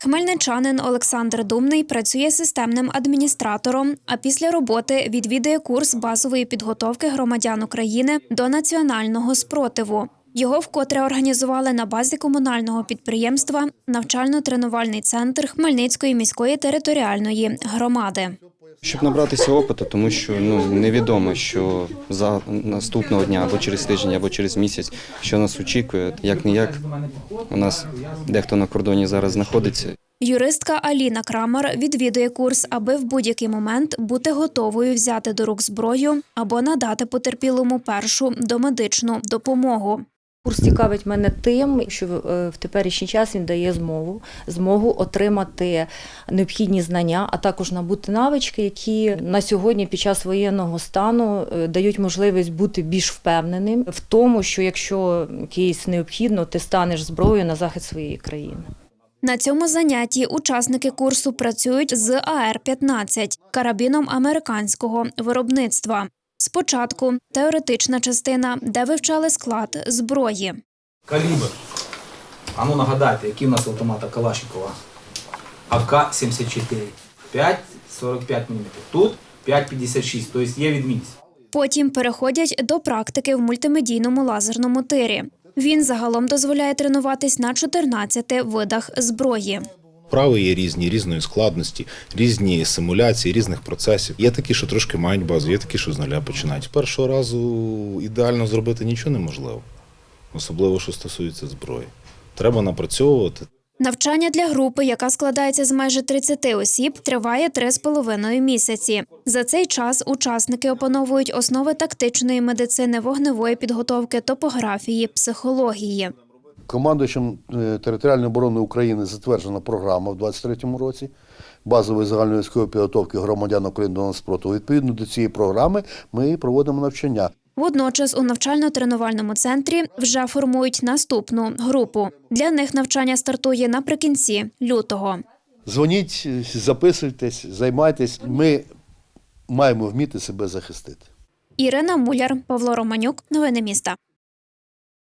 Хмельничанин Олександр Думний працює системним адміністратором, а після роботи відвідує курс базової підготовки громадян України до національного спротиву. Його вкотре організували на базі комунального підприємства навчально-тренувальний центр Хмельницької міської територіальної громади. Щоб набратися опиту, тому що ну невідомо, що за наступного дня або через тиждень, або через місяць, що нас очікує. Як не як у нас дехто на кордоні зараз знаходиться. Юристка Аліна Крамер відвідує курс, аби в будь-який момент бути готовою взяти до рук зброю або надати потерпілому першу домедичну допомогу. Курс цікавить мене тим, що е, в теперішній час він дає змогу, змогу отримати необхідні знання, а також набути навички, які на сьогодні під час воєнного стану е, дають можливість бути більш впевненим в тому, що якщо якийсь необхідно, ти станеш зброєю на захист своєї країни. На цьому занятті учасники курсу працюють з АР-15 – карабіном американського виробництва. Спочатку теоретична частина, де вивчали склад зброї. Калібр. А ну нагадайте, які в нас автомата Калашникова? АК-74. 5,45 мм. Тут 5,56, тобто є відмінність. Потім переходять до практики в мультимедійному лазерному тирі. Він загалом дозволяє тренуватись на 14 видах зброї. Вправи є різні, різної складності, різні симуляції, різних процесів. Є такі, що трошки мають базу, є такі, що з нуля починають. Першого разу ідеально зробити нічого неможливо, особливо, що стосується зброї. Треба напрацьовувати. Навчання для групи, яка складається з майже 30 осіб, триває 3,5 місяці. За цей час учасники опановують основи тактичної медицини, вогневої підготовки, топографії, психології. Командуючим е, територіальної оборони України затверджена програма в 2023 році базової загальної військової підготовки громадян України до спротиву. Відповідно до цієї програми ми проводимо навчання. Водночас у навчально-тренувальному центрі вже формують наступну групу. Для них навчання стартує наприкінці лютого. Дзвоніть, записуйтесь, займайтесь. Ми маємо вміти себе захистити. Ірина Муляр, Павло Романюк. Новини міста.